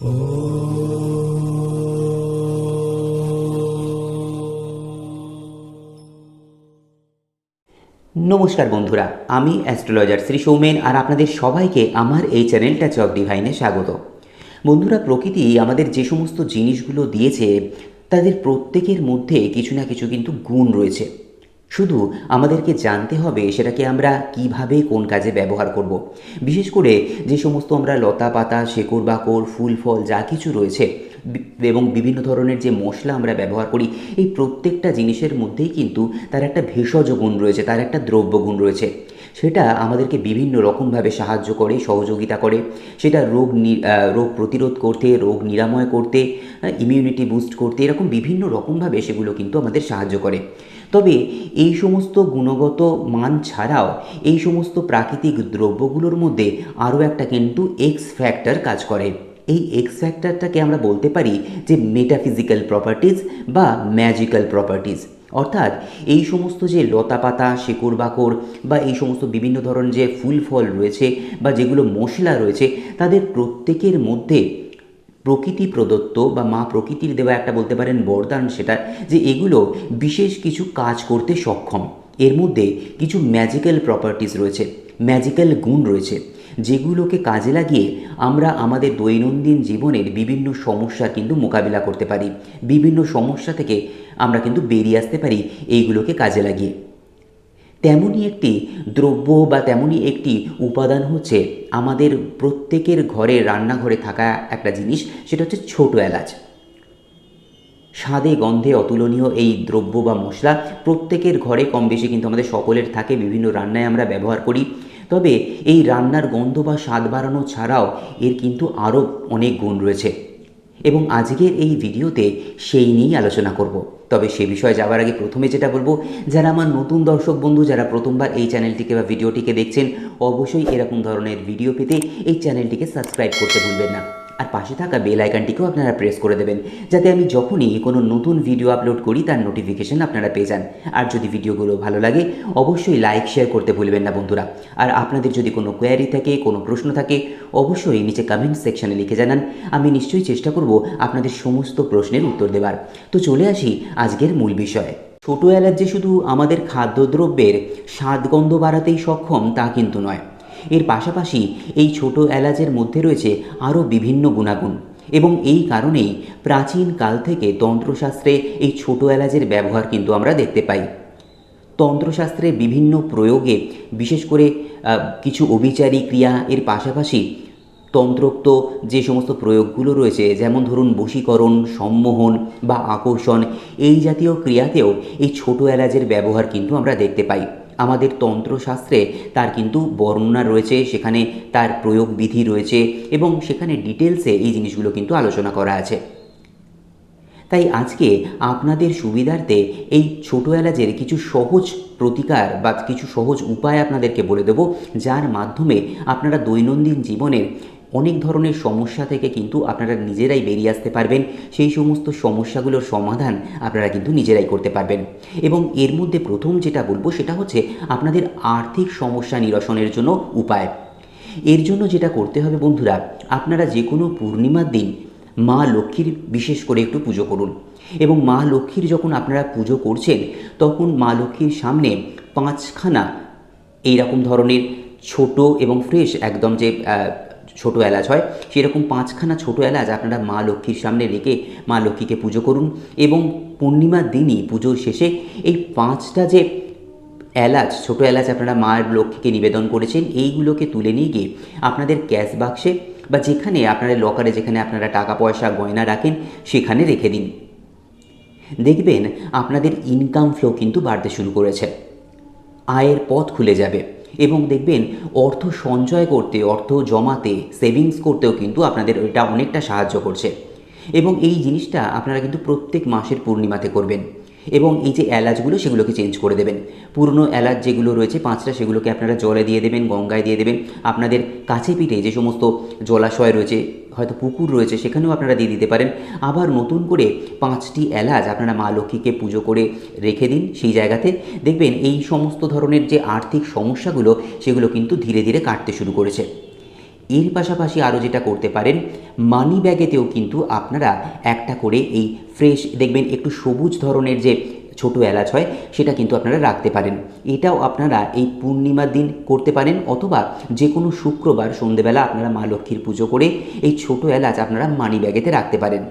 নমস্কার বন্ধুরা, আমি অ্যাস্ট্রোলজার শ্রী সৌমেন আর আপনাদের সবাইকে আমার এই চ্যানেলটা চক ডিভাইনে স্বাগত। বন্ধুরা, প্রকৃতি আমাদের যে সমস্ত জিনিসগুলো দিয়েছে, তাদের প্রত্যেকের মধ্যে কিছু না কিছু কিন্তু গুণ রয়েছে। শুধু আমাদেরকে জানতে হবে সেটাকে আমরা কীভাবে কোন কাজে ব্যবহার করব। বিশেষ করে যে সমস্ত আমরা লতা পাতা, শেকড় বাকড়, ফুল ফল যা কিছু রয়েছে, এবং বিভিন্ন ধরনের যে মশলা আমরা ব্যবহার করি, এই প্রত্যেকটা জিনিসের মধ্যেই কিন্তু তার একটা ভেষজ গুণ রয়েছে, তার একটা দ্রব্য গুণ রয়েছে। সেটা আমাদেরকে বিভিন্ন রকমভাবে সাহায্য করে, সহযোগিতা করে। সেটা রোগ রোগ প্রতিরোধ করতে, রোগ নিরাময় করতে ইমিউনিটি বুস্ট করতে, এরকম বিভিন্ন রকমভাবে সেগুলো কিন্তু আমাদের সাহায্য করে। তবে এই সমস্ত গুণগত মান ছাড়াও এই সমস্ত প্রাকৃতিক দ্রব্যগুলোর মধ্যে আরও একটা কিন্তু এক্স ফ্যাক্টর কাজ করে। এই এক্স ফ্যাক্টরটাকে আমরা বলতে পারি যে মেটাফিজিক্যাল প্রপার্টিজ বা ম্যাজিক্যাল প্রপার্টিজ অর্থাৎ এই সমস্ত যে লতা পাতা শেকড় বাকড় বা এই সমস্ত বিভিন্ন ধরনের যে ফুল ফল রয়েছে বা যেগুলো মশলা রয়েছে, তাদের প্রত্যেকের মধ্যে প্রকৃতি প্রদত্ত বা মা প্রকৃতির দেওয়া একটা বলতে পারেন বরদান সেটা, যে এগুলো বিশেষ কিছু কাজ করতে সক্ষম। এর মধ্যে কিছু ম্যাজিক্যাল প্রপার্টিস রয়েছে ম্যাজিক্যাল গুণ রয়েছে, যেগুলোকে কাজে লাগিয়ে আমরা আমাদের দৈনন্দিন জীবনের বিভিন্ন সমস্যা কিন্তু মোকাবিলা করতে পারি। বিভিন্ন সমস্যা থেকে আমরা কিন্তু বেরিয়ে আসতে পারি, এইগুলোকে কাজে লাগিয়ে। তেমনই একটি দ্রব্য বা তেমনই একটি উপাদান হচ্ছে আমাদের প্রত্যেকের ঘরে, রান্নাঘরে থাকা একটা জিনিস, সেটা হচ্ছে ছোট এলাচ। স্বাদে, গন্ধে অতুলনীয় এই দ্রব্য বা মশলা প্রত্যেকের ঘরে কম বেশি কিন্তু আমাদের সকলের থাকে, বিভিন্ন রান্নায় আমরা ব্যবহার করি। তবে এই রান্নার গন্ধ বা স্বাদ বাড়ানো ছাড়াও এর কিন্তু আরও অনেক গুণ রয়েছে। এবং আজকের এই ভিডিওতে সেই নিয়েই আলোচনা করব। তবে সে বিষয়ে যাওয়ার আগে প্রথমে যেটা বলব, যারা আমার নতুন দর্শক বন্ধু, যারা প্রথমবার এই চ্যানেলটিকে বা ভিডিওটিকে দেখছেন, অবশ্যই এরকম ধরনের ভিডিও পেতে এই চ্যানেলটিকে সাবস্ক্রাইব করতে ভুলবেন না। আর পাশে থাকা বেল আইকনটিকেও আপনারা প্রেস করে দেবেন, যাতে আমি যখনই কোনো নতুন ভিডিও আপলোড করি, তার নোটিফিকেশন আপনারা পেয়ে যান। আর যদি ভিডিওগুলো ভালো লাগে, অবশ্যই লাইক শেয়ার করতে ভুলবেন না বন্ধুরা। আর আপনাদের যদি কোনো কোয়ারি থাকে, কোনো প্রশ্ন থাকে, অবশ্যই নিচে কমেন্ট সেকশানে লিখে জানান, আমি নিশ্চয়ই চেষ্টা করব আপনাদের সমস্ত প্রশ্নের উত্তর দেবার। তো চলে আসি আজকের মূল বিষয়ে। ছোটো এলাচ যে শুধু আমাদের খাদ্যদ্রব্যের স্বাদগন্ধ বাড়াতেই সক্ষম তা কিন্তু নয়। এর পাশাপাশি এই ছোট এলাচের মধ্যে রয়েছে আরও বিভিন্ন গুণাগুণ এবং এই কারণেই প্রাচীন কাল থেকে তন্ত্রশাস্ত্রে এই ছোট এলাচের ব্যবহার কিন্তু আমরা দেখতে পাই। তন্ত্রশাস্ত্রে বিভিন্ন প্রয়োগে বিশেষ করে কিছু অবিচারী ক্রিয়া এর পাশাপাশি তন্ত্রোক্ত যে সমস্ত প্রয়োগগুলো রয়েছে, যেমন ধরুন বশীকরণ, সম্মোহন বা আকর্ষণ, এই জাতীয় ক্রিয়াতেও এই ছোট এলাচের ব্যবহার কিন্তু আমরা দেখতে পাই। আমাদের তন্ত্রশাস্ত্রে তার কিন্তু বর্ণনা রয়েছে, সেখানে তার প্রয়োগ বিধি রয়েছে এবং সেখানে ডিটেলসে এই জিনিসগুলো কিন্তু আলোচনা করা আছে। তাই আজকে আপনাদের সুবিধার্থে এই ছোটো এলাচের কিছু সহজ প্রতিকার বা কিছু সহজ উপায় আপনাদেরকে বলে দেব, যার মাধ্যমে আপনারা দৈনন্দিন জীবনের অনেক ধরনের সমস্যা থেকে কিন্তু আপনারা নিজেরাই বেরিয়ে আসতে পারবেন। সেই সমস্ত সমস্যাগুলোর সমাধান আপনারা কিন্তু নিজেরাই করতে পারবেন। এবং এর মধ্যে প্রথম যেটা বলব সেটা হচ্ছে আপনাদের আর্থিক সমস্যা নিরসনের জন্য উপায়। এর জন্য যেটা করতে হবে বন্ধুরা, আপনারা যে কোনো পূর্ণিমার দিন মা লক্ষ্মীর বিশেষ করে একটু পুজো করুন। এবং মা লক্ষ্মীর যখন আপনারা পুজো করছেন, তখন মা লক্ষ্মীর সামনে পাঁচখানা এইরকম ধরনের ছোট এবং ফ্রেশ একদম যে ছোট এলাচ হয়, সেরকম পাঁচখানা ছোট এলাচ আপনারা মা লক্ষ্মীর সামনে রেখে মা লক্ষ্মীকে পুজো করুন এবং পূর্ণিমার দিনই পুজোর শেষে এই পাঁচটা যে এলাচ, ছোটো এলাচ আপনারা মায়ের লক্ষ্মীকে নিবেদন করেছেন, এইগুলোকে তুলে নিয়ে গিয়ে আপনাদের ক্যাশ বাক্সে বা যেখানে আপনাদের লকারে যেখানে আপনারা টাকা পয়সা গয়না রাখেন, সেখানে রেখে দিন। দেখবেন আপনাদের ইনকাম ফ্লো কিন্তু বাড়তে শুরু করেছে। আয়ের পথ খুলে যাবে। এবং দেখবেন অর্থ সঞ্চয় করতে, অর্থ জমাতে সেভিংস করতেও কিন্তু আপনাদের এটা অনেকটা সাহায্য করছে। এবং এই জিনিসটা আপনারা কিন্তু প্রত্যেক মাসের পূর্ণিমাতে করবেন। এবং এই যে এলাচগুলো সেগুলোকে চেঞ্জ করে দেবেন। পুরনো এলাচ যেগুলো রয়েছে পাঁচটা সেগুলোকে আপনারা জলে দিয়ে দেবেন, গঙ্গায় দিয়ে দেবেন। আপনাদের কাছে পিঠে যে সমস্ত জলাশয় রয়েছে, হয়তো পুকুর রয়েছে, সেখানেও আপনারা দিয়ে দিতে পারেন। আবার নতুন করে পাঁচটি এলাচ আপনারা মা লক্ষ্মীকে পুজো করে রেখে দিন সেই জায়গাতে। দেখবেন এই সমস্ত ধরনের যে আর্থিক সমস্যাগুলো, সেগুলো কিন্তু ধীরে ধীরে কাটতে শুরু করেছে। এর পাশাপাশি আরও যেটা করতে পারেন মানি ব্যাগেতেও কিন্তু আপনারা একটা করে এই ফ্রেশ দেখবেন একটু সবুজ ধরনের যে ছোটো এলাচ হয়, সেটা কিন্তু আপনারা রাখতে পারেন। এটাও আপনারা এই পূর্ণিমার দিন করতে পারেন, অথবা যে কোনো শুক্রবার সন্ধেবেলা আপনারা মা লক্ষ্মীর পুজো করে এই ছোটো এলাচ আপনারা মানি ব্যাগেতে রাখতে পারেন।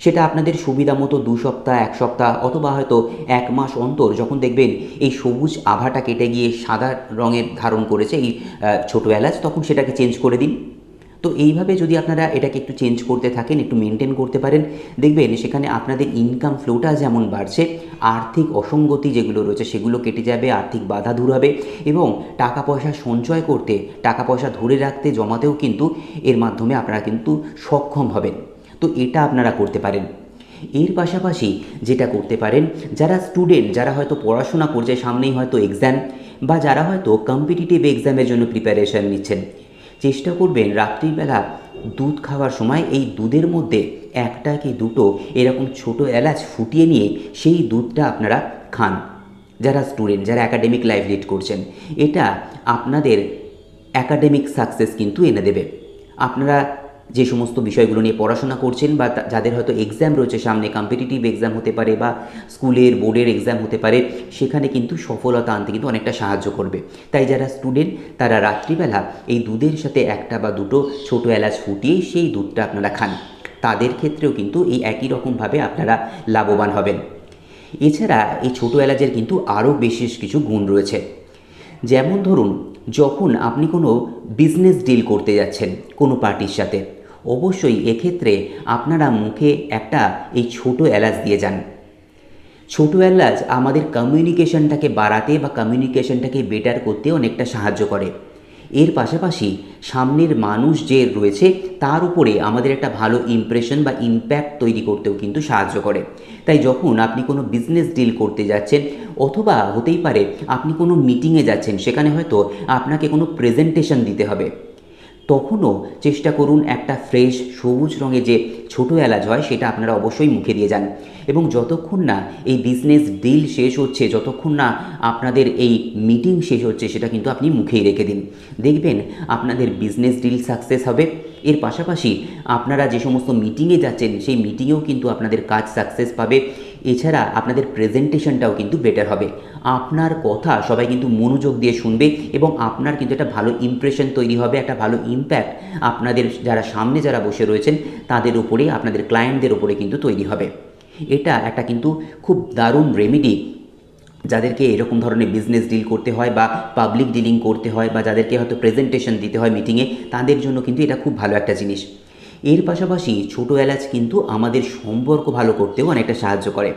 সেটা আপনাদের সুবিধা মতো দু সপ্তাহ, এক সপ্তাহ অথবা হয়তো এক মাস অন্তর যখন দেখবেন এই সবুজ আভাটা কেটে গিয়ে সাদা রঙের ধারণ করেছে এই ছোটো এলাচ, তখন সেটাকে চেঞ্জ করে দিন। তো এইভাবে যদি আপনারা এটাকে একটু চেঞ্জ করতে থাকেন, একটু মেনটেন করতে পারেন, দেখবেন সেখানে আপনাদের ইনকাম ফ্লোটা যেমন বাড়ছে, আর্থিক অসঙ্গতি যেগুলো রয়েছে সেগুলো কেটে যাবে, আর্থিক বাধা দূর হবে এবং টাকা পয়সা সঞ্চয় করতে, টাকা পয়সা ধরে রাখতে, জমাতেও কিন্তু এর মাধ্যমে আপনারা কিন্তু সক্ষম হবেন। তো এটা আপনারা করতে পারেন। এর পাশাপাশি যেটা করতে পারেন, যারা স্টুডেন্ট যারা হয়তো পড়াশোনা করছে, সামনেই হয়তো এক্সাম বা যারা হয়তো কম্পিটিটিভ এক্সামের জন্য প্রিপারেশন নিচ্ছেন। চেষ্টা করবেন রাত্রিবেলা দুধ খাওয়ার সময় এই দুধের মধ্যে একটা কি দুটো এরকম ছোট এলাচ ফুটিয়ে নিয়ে সেই দুধটা আপনারা খান। যারা স্টুডেন্ট যারা একাডেমিক লাইফ লিড করছেন, এটা আপনাদের একাডেমিক সাকসেস কিন্তু এনে দেবে। আপনারা যে সমস্ত বিষয়গুলো নিয়ে পড়াশোনা করছেন বা যাদের হয়তো এক্সাম রয়েছে, সামনে কম্পিটিটিভ এক্সাম হতে পারে বা স্কুলের বোর্ডের এক্সাম হতে পারে, সেখানে কিন্তু সফলতা আনতে কিন্তু অনেকটা সাহায্য করবে। তাই যারা স্টুডেন্ট তারা রাত্রিবেলা এই দুধের সাথে একটা বা দুটো ছোটো এলাচ ফুটিয়ে সেই দুধটা আপনারা খান। তাদের ক্ষেত্রেও কিন্তু এই একই রকমভাবে আপনারা লাভবান হবেন। এছাড়া এই ছোটো এলাচের কিন্তু আরও বিশেষ কিছু গুণ রয়েছে। যেমন ধরুন, যখন আপনি কোনো বিজনেস ডিল করতে যাচ্ছেন কোনো পার্টির সাথে অবশ্যই এক্ষেত্রে আপনারা মুখে একটা এই ছোট এলাচ দিয়ে যান। ছোট এলাচ আমাদের কমিউনিকেশনটাকে বাড়াতে বা কমিউনিকেশনটাকে বেটার করতে অনেকটা সাহায্য করে। এর পাশাপাশি সামনের মানুষ যে রয়েছে, তার উপরে আমাদের একটা ভালো ইমপ্রেশন বা ইম্প্যাক্ট তৈরি করতেও কিন্তু সাহায্য করে। তাই যখন আপনি কোনো বিজনেস ডিল করতে যাচ্ছেন, অথবা হতেই পারে আপনি কোনো মিটিংয়ে যাচ্ছেন, সেখানে হয়তো আপনাকে কোনো প্রেজেন্টেশন দিতে হবে। তখনও চেষ্টা করুন একটা ফ্রেশ, সবুজ রঙের যে ছোটো এলাচ হয়, সেটা আপনারা অবশ্যই মুখে দিয়ে যান। এবং যতক্ষণ না এই বিজনেস ডিল শেষ হচ্ছে, যতক্ষণ না আপনাদের এই মিটিং শেষ হচ্ছে, সেটা কিন্তু আপনি মুখেই রেখে দিন। দেখবেন আপনাদের বিজনেস ডিল সাকসেস হবে। এর পাশাপাশি আপনারা যে সমস্ত মিটিংয়ে যাচ্ছেন, সেই মিটিংয়েও কিন্তু আপনাদের কাজ সাকসেস পাবে। এছাড়া আপনাদের প্রেজেন্টেশনটাও কিন্তু বেটার হবে। আপনার কথা সবাই কিন্তু মনোযোগ দিয়ে শুনবে এবং আপনার কিন্তু একটা ভালো ইমপ্রেশন তৈরি হবে, একটা ভালো ইম্প্যাক্ট আপনাদের যারা সামনে যারা বসে রয়েছেন, তাদের উপরে, আপনাদের ক্লায়েন্টদের উপরে কিন্তু তৈরি হবে। এটা একটা কিন্তু খুব দারুণ রেমেডি যাদেরকে এরকম ধরনের বিজনেস ডিল করতে হয় বা পাবলিক ডিলিং করতে হয় বা যাদেরকে হয়তো প্রেজেন্টেশন দিতে হয় মিটিংয়ে তাদের জন্য কিন্তু এটা খুব ভালো একটা জিনিস। এর পাশাপাশি ছোটো এলাচ কিন্তু আমাদের সম্পর্ক ভালো করতেও অনেকটা সাহায্য করে।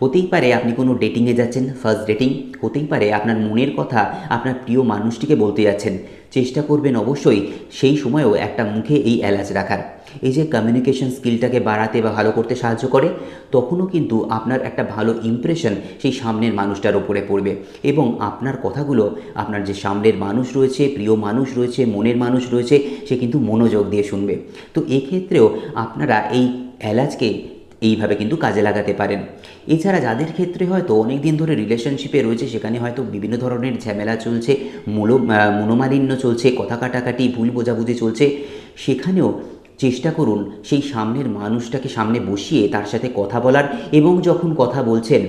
হতেই পারে আপনি কোনো ডেটিংয়ে যাচ্ছেন ফার্স্ট ডেটিং হতেই পারে আপনার মনের কথা আপনার প্রিয় মানুষটিকে বলতে যাচ্ছেন। চেষ্টা করবেন অবশ্যই সেই সময়েও একটা মুখে এই এলাচ রাখার। এই যে কমিউনিকেশন স্কিলটাকে বাড়াতে বা ভালো করতে সাহায্য করে, তখনও কিন্তু আপনার একটা ভালো ইমপ্রেশন সেই সামনের মানুষটার ওপরে পড়বে এবং আপনার কথাগুলো, আপনার যে সামনের মানুষ রয়েছে, প্রিয় মানুষ রয়েছে, মনের মানুষ রয়েছে, সে কিন্তু মনোযোগ দিয়ে শুনবে। তো এক্ষেত্রেও আপনারা এই এলাচকে এইভাবে কিন্তু কাজে লাগাতে পারেন। এছাড়া যাদের ক্ষেত্রে হয়তো অনেক দিন ধরে রিলেশনশিপে রয়েছে, সেখানে হয়তো বিভিন্ন ধরনের ঝামেলা চলছে, মূল মনোমালিন্য চলছে, কথা কাটাকাটি, ভুল বোঝাবুঝি চলছে, সেখানেও চেষ্টা করুন সেই সামনের মানুষটাকে সামনে বসিয়ে তার সাথে কথা বলার এবং যখন কথা বলছেন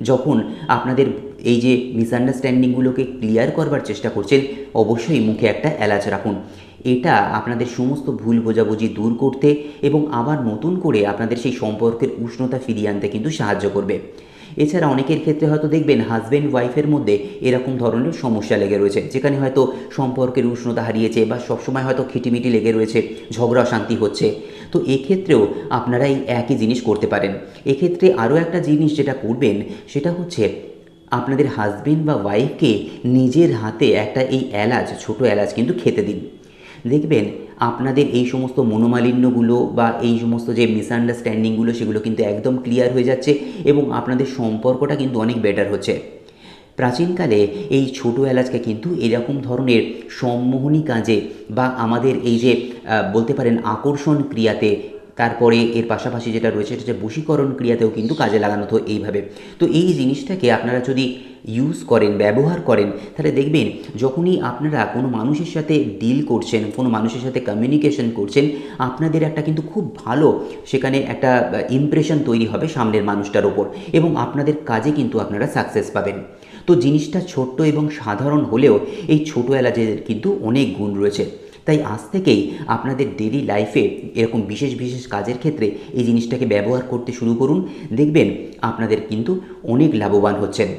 যখন আপনাদের এই যে মিসআন্ডারস্ট্যান্ডিংগুলোকে ক্লিয়ার করবার চেষ্টা করছেন, অবশ্যই মুখে একটা এলাচ রাখুন। এটা আপনাদের সমস্ত ভুল বোঝাবুঝি দূর করতে এবং আবার নতুন করে আপনাদের সেই সম্পর্কের উষ্ণতা ফিরিয়ে আনতে কিন্তু সাহায্য করবে। এছাড়া অনেকের ক্ষেত্রে হয়তো দেখবেন হাজব্যান্ড ওয়াইফের মধ্যে এরকম ধরনের সমস্যা লেগে রয়েছে, যেখানে হয়তো সম্পর্কের উষ্ণতা হারিয়েছে বা সবসময় হয়তো খিটিমিটি লেগে রয়েছে, ঝগড়া শান্তি হচ্ছে। তো এক্ষেত্রেও আপনারা এই একই জিনিস করতে পারেন। এক্ষেত্রে আরও একটা জিনিস যেটা করবেন, সেটা হচ্ছে আপনাদের হাজবেন্ড বা ওয়াইফকে নিজের হাতে একটা এই এলাচ, ছোট এলাচ কিন্তু খেতে দিন। দেখবেন আপনাদের এই সমস্ত মনোমালিন্যগুলো বা এই সমস্ত যে মিসআন্ডারস্ট্যান্ডিংগুলো সেগুলো কিন্তু একদম ক্লিয়ার হয়ে যাচ্ছে এবং আপনাদের সম্পর্কটা কিন্তু অনেক বেটার হচ্ছে। প্রাচীনকালে এই ছোট এলাচকে কিন্তু এরকম ধরনের সম্মোহনী কাজে বা আমাদের এই যে বলতে পারেন আকর্ষণ ক্রিয়াতে তারপরে এর পাশাপাশি যেটা রয়েছে সেটা হচ্ছে বশীকরণ ক্রিয়াতেও কিন্তু কাজে লাগানো তো এইভাবে। তো এই জিনিসটাকে আপনারা যদি ইউজ করেন, ব্যবহার করেন, তাহলে দেখবেন যখনই আপনারা কোনো মানুষের সাথে ডিল করছেন, কোনো মানুষের সাথে কমিউনিকেশন করছেন, আপনাদের একটা কিন্তু খুব ভালো সেখানে একটা ইমপ্রেশন তৈরি হবে সামনের মানুষটার ওপর এবং আপনাদের কাজে কিন্তু আপনারা সাকসেস পাবেন। তো জিনিসটা ছোট্ট এবং সাধারণ হলেও এই ছোটো এলাচের কিন্তু অনেক গুণ রয়েছে। তাই আজ থেকেই আপনাদের ডেলি লাইফে এরকম বিশেষ বিশেষ কাজের ক্ষেত্রে এই জিনিসটাকে ব্যবহার করতে শুরু করুন। দেখবেন আপনাদের কিন্তু অনেক লাভবান হচ্ছেন।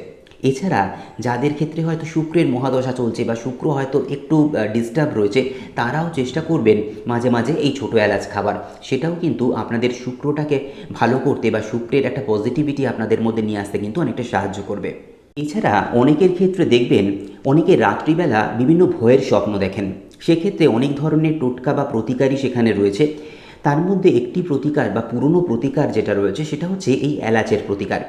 এছাড়া যাদের ক্ষেত্রে হয়তো শুক্রের মহাদশা চলছে বা শুক্র হয়তো একটু ডিস্টার্ব রয়েছে, তারাও চেষ্টা করবেন মাঝে মাঝে এই ছোটো এলাচ খাবার। সেটাও কিন্তু আপনাদের শুক্রটাকে ভালো করতে বা শুক্রের একটা পজিটিভিটি আপনাদের মধ্যে নিয়ে আসতে কিন্তু অনেকটা সাহায্য করবে। এছাড়া অনেকের ক্ষেত্রে দেখবেন অনেকে রাত্রিবেলা বিভিন্ন ভয়ের স্বপ্ন দেখেন। সেক্ষেত্রে অনেক ধরনের টোটকা বা প্রতিকারই সেখানে রয়েছে। তার মধ্যে একটি প্রতিকার বা পুরনো প্রতিকার যেটা রয়েছে, সেটা হচ্ছে এই এলাচের প্রতিকার।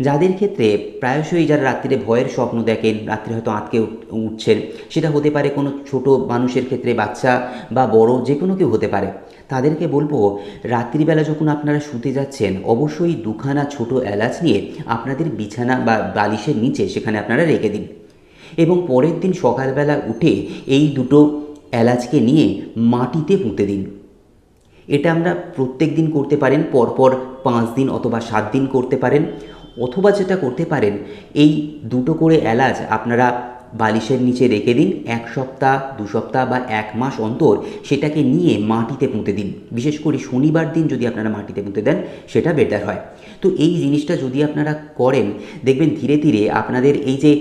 যাদের ক্ষেত্রে প্রায়শই যারা রাত্রিরে ভয়ের স্বপ্ন দেখেন, রাত্রে হয়তো আঁতকে উঠছেন, সেটা হতে পারে কোনো ছোট মানুষের ক্ষেত্রে বাচ্চা বা বড় যে কোনো কেউ হতে পারে। তাদেরকে বলব, রাত্রিবেলা যখন আপনারা শুতে যাচ্ছেন, অবশ্যই দুখানা ছোট এলাচ নিয়ে আপনাদের বিছানা বা বালিশের নিচে সেখানে আপনারা রেখে দিন। এবং পরের দিন সকালবেলা উঠে এই দুটো এলাচকে নিয়ে মাটিতে পুঁতে দিন। এটা আমরা প্রত্যেক দিন করতে পারেন, পরপর পাঁচ দিন অথবা সাত দিন করতে পারেন, অথবা যেটা করতে পারেন, এই দুটো করে এলাচ আপনারা বালিশের নিচে রেখে দিন, এক সপ্তাহ, দু সপ্তাহ বা এক মাস অন্তর সেটাকে নিয়ে মাটিতে পুঁতে দিন। বিশেষ করে শনিবার দিন যদি আপনারা মাটিতে পুঁতে দেন, সেটা বেটার হয়। তো এই জিনিসটা যদি আপনারা করেন, দেখবেন ধীরে ধীরে আপনাদের এই যে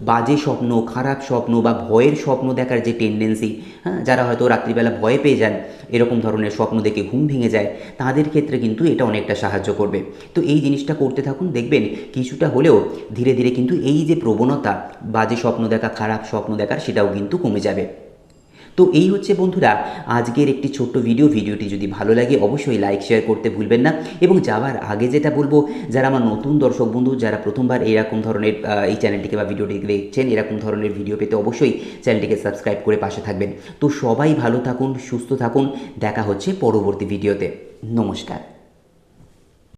বাজে স্বপ্ন, খারাপ স্বপ্ন বা ভয়ের স্বপ্ন দেখার যে টেন্ডেন্সি হ্যাঁ যারা হয়তো রাত্রিবেলা ভয় পেয়ে যান এরকম ধরনের স্বপ্ন দেখে ঘুম ভেঙে যায়, তাদের ক্ষেত্রে কিন্তু এটা অনেকটা সাহায্য করবে। তো এই জিনিসটা করতে থাকুন, দেখবেন কিছুটা হলেও ধীরে ধীরে কিন্তু এই যে প্রবণতা বা যে স্বপ্ন দেখা, খারাপ স্বপ্ন দেখার, সেটাও কিন্তু কমে যাবে। তো এই হচ্ছে বন্ধুরা, আজকের একটি ছোট্ট ভিডিও ভিডিওটি যদি ভালো লাগে, অবশ্যই লাইক শেয়ার করতে ভুলবেন না। এবং যাওয়ার আগে যেটা বলব, যারা আমার নতুন দর্শক বন্ধু, যারা প্রথমবার এরকম ধরনের এই চ্যানেলটিকে বা ভিডিওটিকে দেখছেন, এরকম ধরনের ভিডিও পেতে অবশ্যই চ্যানেলটিকে সাবস্ক্রাইব করে পাশে থাকবেন। তো সবাই ভালো থাকুন, সুস্থ থাকুন। দেখা হচ্ছে পরবর্তী ভিডিওতে নমস্কার।